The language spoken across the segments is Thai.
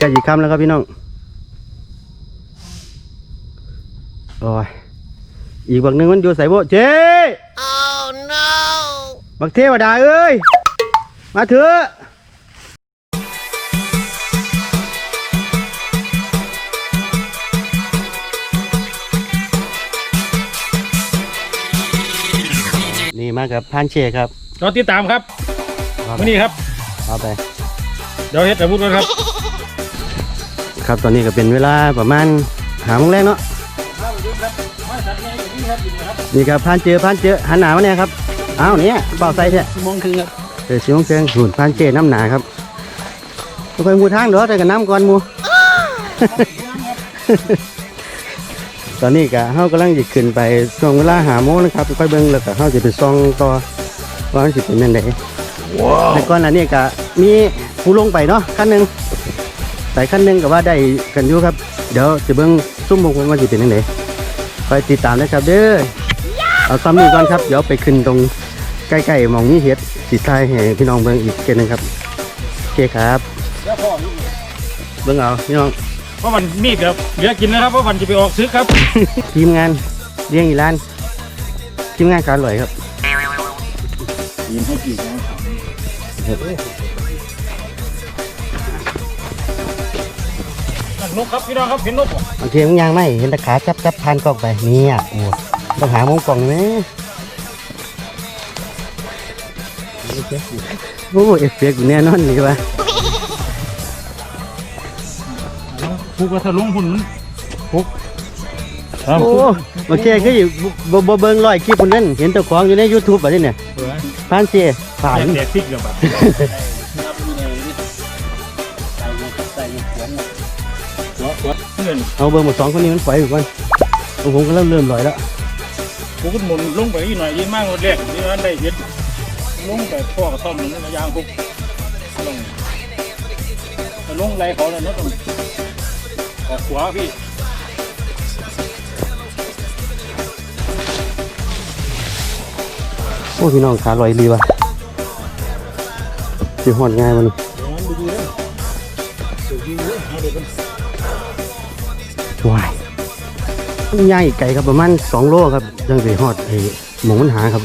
ใกล้จีค่ำแล้วครับพี่น้องโอ้ยอีกบักหนึงมันอยู่ใส่โบเจ๊บักเทวดาเอ้ย มาเถอะนี่มากับพานเชครับรอติดตามครับเอาไปวันนี้ครับเอาไป เดี๋ยวเฮ็ดอาวุธก่อนครับ ครับตอนนี้ก็เป็นเวลาประมาณหาโมงแรกเนาะนี่ครับพานเจอพานเจอหันหนามาเนี่ยครับอ้าวเนี่ยเป่าใส่เถอะมองคืนครับเออสิมงเชิงหุ่นพานเจน้ำหนาครับบ่ค่อยมูทางเด้อแต่กับน้ำก่อนหมูตอนนี้ก็เฮากำลังจะขึ้นไปช่วงเวลาหาโมงนะครับค่อยเบิ่งแล้วก็เฮาจะไปส่องต่อว่ามันสิเป็นยังไงแต่ก่อนอันนี้ก็มีผู้ลงไปเนาะคันหนึงสายขั้นหนึ่งกับว่าได้กันอยู่ครับ เดี๋ยวจะเบิ้งซุ้มมงคลว่าจะเป็นยังไงไปติดตามนะครับเด้อเอาซ้ำนี้ก่อนครับเดี๋ยวไปขึ้นตรงใกล้ๆหมองนี้เฮ็ดสีทายให้พี่น้องเบิ้งอีกเกนหนึงครับโอเคครับเดี๋ยวพ่ออยู่เบิ้งเอาพี่น้องเพราะวันมีดครับเหลือกินนะครับเพราะวันจะไปออกซื้อครับทีมงานเลี้ยงอีร้านทีมงานการอร่อยครับยินให้กี่นะนั่น นกครับพี่น้องครับเห็นนกบ่บางทีมันยางไม่เห็นแตะขาจับจับพานกล้องไปเนี่ยโอ้ต้องหามงกล่องไหมโอ้เอฟเฟกต์อยู่แน่นอนนี่ว่าผูกกระทะลุงหุ่นผูกครับโอ้โอเคคืออยู่บ่บ่เบิ่งร้อยคลิปคนนั้นเห็นเจ้าของอยู่ใน YouTube แบบนี้เนี่ยเผื่อผ่านเจผ่านแตกซิกกันแบบ งินเอาเบิ่งหมดสองคนนี้มันปล่อยอยู่ก่อนโอ้ผมก็เริ่มเริ่มลอยแล้วกูก็หมุนลงไปอีกหน่อยยิ่งมากหมดแรกนี่นั้นได้เห็ดลงไปพ่อกระท่อมนั่นนะยางพวกลงแต่ลงไรเขาเลยนะต้องออกขวาพี่โอ้พี่น้องขาลอยดีว่ะสิหอดง่ายมัน ย่างอีกไก่ครับประมาณ2โลครับยังไปฮอดไอ้หมองมันหาครับ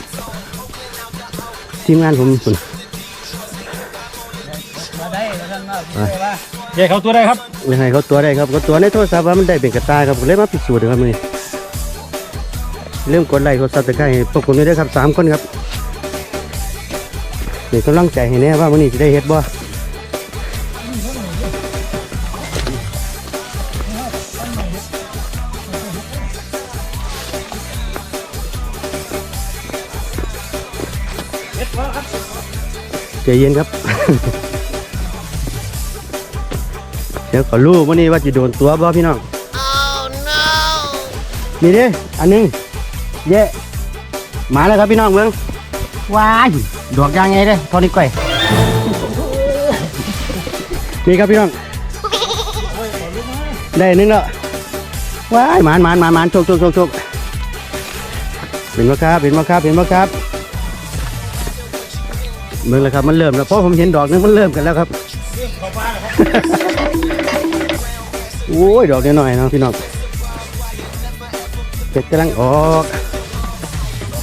ทีมงานผมสุนแยกเขาตัวได้ครับยังไงเขาตัวได้ครับเขาตัวในโทรศัพท์ว่ามันได้เป็นกระตายครับผมเลยมาพิสูจน์ดูครับมือนี้เริ่มกดไลค์กดซับสไครต์ให้พวกผมด้วยเด้อครับสามคนครับนี่กำลังใจให้แน่ว่ามื้อนี้จะได้เฮ็ดบ่ ใจเย็นครับ เดี๋ยวขอรู้มื้อนี้ว่าจะโดนตัวบ่พี่น้อง นี่เด้อันหนึงเย่มาแล้วครับพี่น้องเมืองว้ายดอกยางไงเด้เทอนี้ก่อยนี่ครับพี่น้อง ได้อันหนึงแล้วว้ายหมานหมานหมานหมานโชคโชคโชคโชคเป็นมาครับเป็นมาครับเป็นมาครับ เมืองแล้วครับมันเริ่มแล้วเพราะผมเห็นดอกนึงมันเริ่มกันแล้วครับเขาบ้านนะครับโอ้ยดอกน้อยๆเนาะพี่น้องเป็ดกำลังออก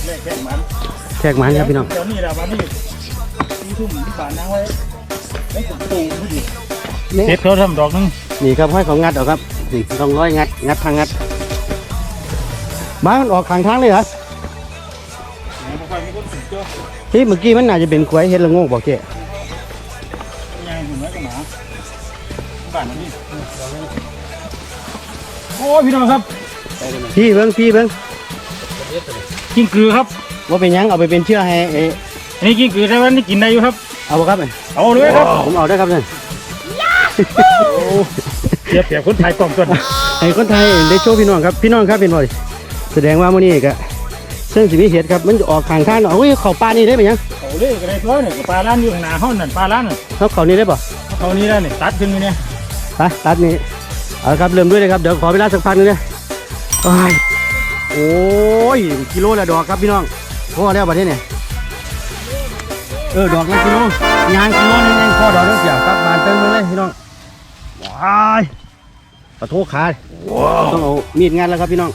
แรกแค่มันแทกหมันครับพี่น้องเดี๋ยวนี้แหละวันนี้ที่ทุ่มที่ป่านนั่งไว้ไว้กดตูพอดีนี่เฮ็ดเขาทำดอกนึงนี่ครับห้อยของงัดออกครับนี่ต้องร้อยงัดงัดทางงัดบ้านมันออกข้างทางเลยเหรอ ไม่ค่อยมีคนสนใจที่เมื่อกี้มันน่าจะเป็นกล้วยเฮ็ดละโงกบอกเจ๊ยังหุ่นไว้กับหมาบ้านนี้โอ้พี่น้องครับพี่เบิ้งพี่เบิ้งกิ้งกือครับว่าเป็นหยังเอาไปเป็นเชื่อให้เออันนี้กิ้งกือแต่ว่านี่กินได้อยู่ครับ เอาบ่ครับเนี่ยเอาเลยครับผมเอาได้ครับเนี่ยเทียบเทียบคนไทยกล่องก่อนให้คนไทยได้โชว์พี่น้องครับพี่น้องครับเป็นบ่อยแสดงว่ามื้อนี้ก็ ซึ่งสิมีเหตุครับมันจะออกข้างทางเนาะโอ้ยเข้าป่านี่ได้ไหมยังเอาเลยก็ได้ตัวเนี่ยปลาล้านอยู่ข้างหน้าห้องนั่นปลาล้านนั่นเขาเข้านี่ได้ป่ะเอานี้ได้เนี่ยตัดขึ้นอยู่เนี่ยไปตัดนี่เอาละครับเริ่มด้วยเลยครับเดี๋ยวขอเวลาสักพักหนึงนะโอ้ยโอ้ยกิโลละดอกครับพี่น้องพอแล้วบัดนี้เนี่ยเออดอกละกิโลยางกิโลนึงเองพอดอกนึงเสียครับบานเติมมาเลยพี่น้องโว้ายปะโทขาต้องเอามีดงัดแล้วครับพี่น้อง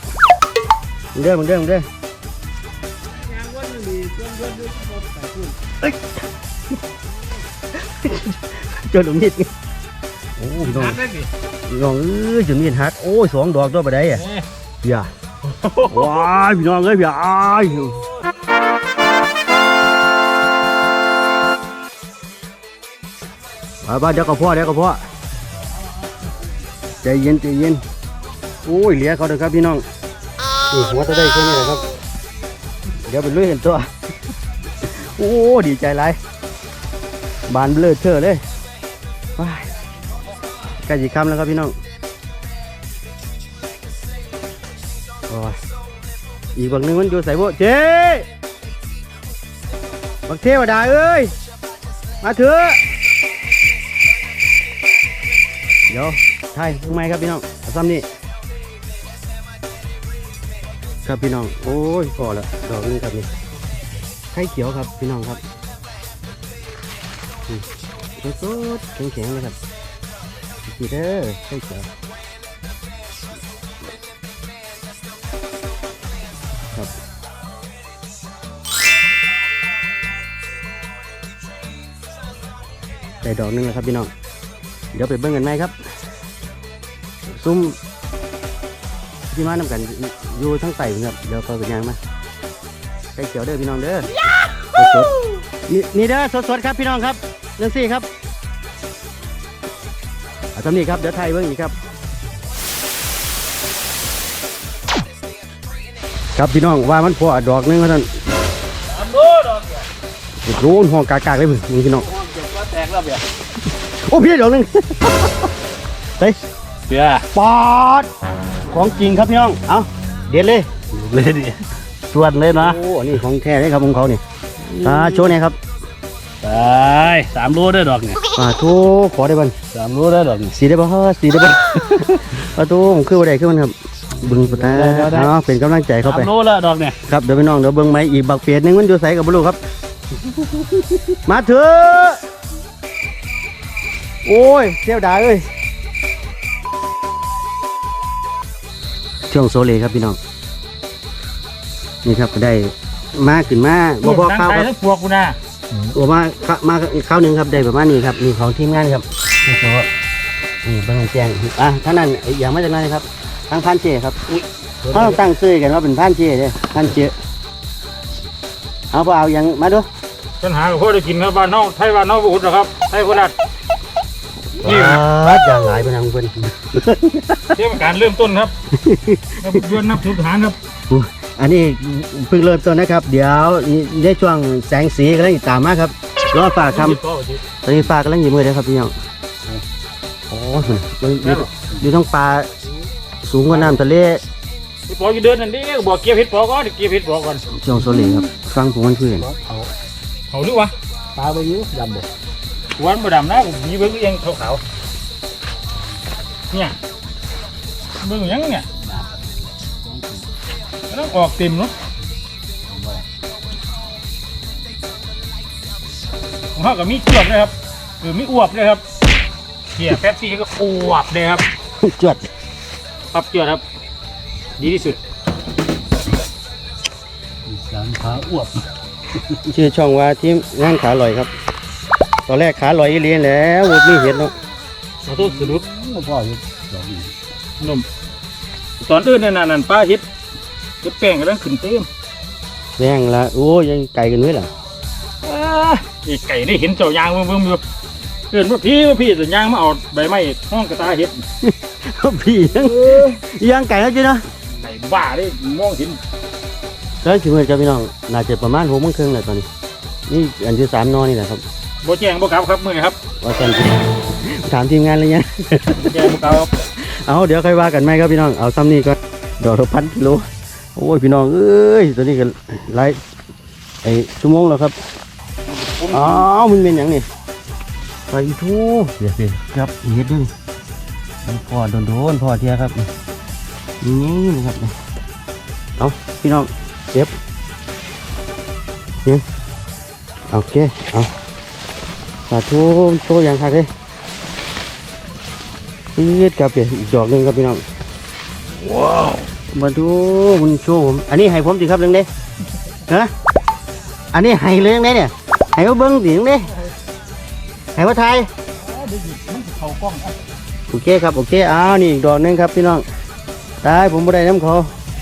มึงเด้อมึงเด้อมึงเด้อ เจอหลุมมีดไงโอ้พี่น้องหักได้ดิพี่น้องเอ้ยจนมีดหักโอ้ยสองดอกตัวไปได้อะเอ้ยเบียร์ว้ายพี่น้องเอ้ยเบียร์อ้ายมาบ้านเดี๋ยวก็พ่อเดี๋ยวก็พ่อใจเย็นใจเย็นโอ้ยเหลียเขาเด้อครับพี่น้องนี่หัวจะได้แค่นี้แหละครับ เดี๋ยวไปลุยเห็นตัว โอ้ดีใจไรบานเบลอเธอร์เลยว้ายใกล้จีคำแล้วครับพี่น้องโอ้ยอีกบักหนึงมันอยู่ใส่โบเจ๊บักเทวดาเอ้ย มาเถอะเดี๋ยวไทยทำไมครับพี่น้องซ้ำนี่ครับพี่น้อง โอ้ยพอแล้วดอกนี้ครับนี่ ข่เขียวครับพี่น้องครับอืมสดๆแข็งเลยครับพี่เด้อไข่เขียวครับได้ดอกหนึงแล้วครับพี่น้อง เดี๋ยวไปเบิ่งกันไหมครับ ซุ้มที่มานำกันอยู่ทั้งไต่ครับ เดี๋ยวพอเป็นยังมาไก่เขียวเด้อพี่น้องเด้อ สดๆนี่นี่เด้อสดๆครับพี่น้องครับเรื่องสี่ครับเอาทำนี่ครับเดี๋ยวไทยเบิ่งอีกครับ ครับพี่น้องว่ามันพอดอกหนึงว่าท่านอันโน้ดอกเนี่ยโอ้โหห้องกากๆเลยเพิ่นพี่น้องห้องเก็บว่าแตกแล้วเบียร์โอ้พี่ดอกหนึง เฮ้ยเบียร์ปอดของจริงครับพี่น้อง เอาเด็ดเลย เลยดิสวดเลยนะโอ้อันนี้ของแท้เลยครับของเขาเนี่ย อ่าโชว์หน่อยครับตายสามโลได้ดอกเนี่ยอ่าโชขอได้บ้างสามโลได้ดอกเนี่ยสีได้บ้างสีได้บ้างประตูผมขึ้นมาได้ขึ้นมันครับบึงประตาอ๋อเป็นกำลังใจเข้าสาไปมโลแล้วดอกเนี่ยครับเดี๋ยวพี่น้องเดี๋ยวเบิ้งไหมอีกบักเปียดหนึงมันอยู่ใส่กับบลูครับ มาเถอะโอ้ยเที่ยวดาเอ้ยช่วงโซเลครับพี่น้องนี่ครับก็ได้ มาขึ้นมาบ่พอข้าวครับทั้งพวกกูนะบ่มาข้ามาข้าวหนึ่งครับได้ประมาณนี้ครับนี่ของทีมงานครับนี่โซนี่เบิ้งแจ้งอะท่านั้นอีกอย่างมาจากนั้นนะครับทางพันเจครับเขาต้องตั้งชื่อกันว่าเป็นพันเจเด้พันเจเอาพอเอาอย่างมาดูปัญหากับพ่อได้กินครับบ้านน้องไทยบ้านน้องบุตรนะครับไทยโคราชนี่วัดอย่างหลายเป็นทางเพิ่น เทศกาลเริ่มต้นครับ นับเดือนนับถือฐานครับ อันนี้เพิ่งเริ่มต้นนะครับ เดี๋ยวในช่วงแสงสีกำลังติดตามมาครับรอฝากคำตอนนี้ฝากกำลังหยิบมือเลยครับพี่น้องโอ้ยมันอยู่อยู่ทั้งปลาสูงกว่าน้ำทะเลพี่ปออยู่เดินนั่นดิบอกเกียร์พิษปอก่อนเกียร์พิษปอก่อนช่วงโซเลครับฟังผมมันเพื่อนเขาหรือวะปลาไปยุ่ดำบ่วันบดำนะผมมีเบิ้งเองขาวๆเนี่ยเบิ้งยังเนี่ยมัน ต้องออกเต็มเนาะของเขากับมีจวบเลยครับหรือมีอวบเลยครับเขี่ยแป๊บซี่ก็อวบเลยครับจวดครับจวดครับ ดีที่สุดสารขาอวบชื่อช่องว่าทีมงานขาลอยครับ ตอนแรกขาลอยอีเลียนแล้วบ่มีเห็ดเนาะขอโทษสะดุดพ่ออยู่นมตอนอื่นนั่นน่ะนั่นป้าเฮ็ด เฮ็ดแป้งกำลังขึ้นเต็มแรงละโอ้ยยังไกลกันไว้ล่ะอ้าไอ้ไก่ได้เห็นเจ้ายางเบิ่งเบิ่งอยู่เกินว่าพี่ว่าพี่แต่ยางมาเอาใบไม้ห้องกระตาเฮ็ดพี่ยังยังไก่แล้วจีเนาะไก่บ้าได้มองเห็นแล้วถึงเลยครับพี่น้องน่าจะประมาณหกโมงครึ่งแหละตอนนี้ นี่อันที่สามนอนนี่แหละครับบ่แจ้งบ่กลับครับมื้อนี้ครับว่ากันถามทีมงานเลยเนี่ย แจ้งบ่กลับครับ เอาเดี๋ยวค่อยว่ากันไหมครับพี่น้อง เอาซ้ำนี่ก็ดอกละพันกิโล โอ้ยพี่น้องเอ้ยตัวนี้ก็ไล่ไอ้ชั่วโมงแล้วครับอ้าวมันเป็นอย่างนี้ไปทูเดี๋ยวสิครับเฮ็ดด้วยนี่พ่อโดนโดนๆพ่อเทียครับนี่นี่นะครับนี่เอาพี่น้องเจ็บนี่โอเคเอาสาธุโชว์อย่างคักเลยปืดครับเดี๋ยวอีกดอกหนึงครับพี่น้องว้าว มาดูมันโชว์ผม อันนี้ให้ผมสิครับเรื่องเด้ฮะอันนี้ให้เรื่องเด้เนี่ยให้เขาเบิ้งสิเรื่องเด้ให้ว่าไทยโอเคครับโอเคอ้าวนี่อีกดอกหนึงครับพี่น้องตายผมบ่ได้น้ำเขา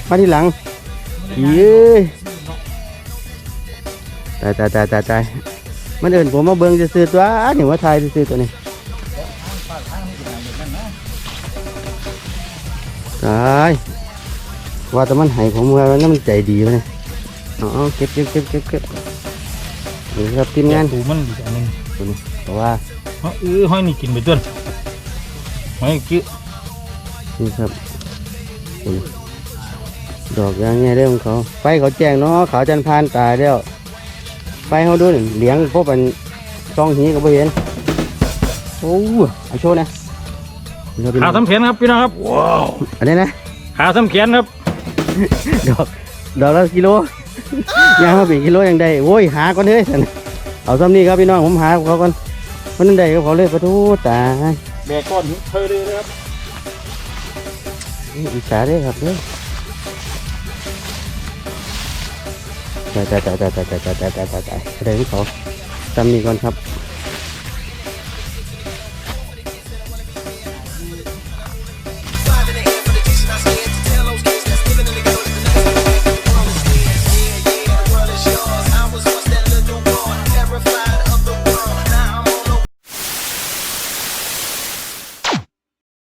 มาที่หลังเย้ยตายตายตายตายตายมันเดินผมมาเบิ้งจะซื้อตัวนี่ว่าไทยจะซื้อตัวนี้ตาย ว่าแต่มันให้ผมว่ามันมันใจดีวะเนี่ยอ๋อเก็บเก็บเก็บเก็บเก็บนี่ครับทีมงานดูมันอีกอันหนึงเพราะว่าเออห้อยนี่กินไปต้นห้อยกี้นี่ครับนี่ดอกยางไงเรื่องของเขาไฟเขาแจ้งเนาะเขาจันพานตายแล้วไฟเขาดูนี่เลี้ยงพวกมันซองหีก็บ่เห็นโอ้เอาโชว์นะนี่ครับพี่น้ขาองสำแขนครับพี่น้องครับว้าวอันนี้นะขาสำแขนครับ ดอกดอกละกิโลยางมาเป็นกิโลยังได้โว้ยหาก่อนเลยซั่นเอาซ้ำนี่ครับพี่น้องผมหาเขาก่อนมันนั่นได้ก็พอเลยประตูตายแบกก้อนเธอเลยนะครับอิจฉาเด้อครับเด้อตายตายตายตายตายตายตายตายตายตายอะไรของเขาจำนี่ก่อนครับ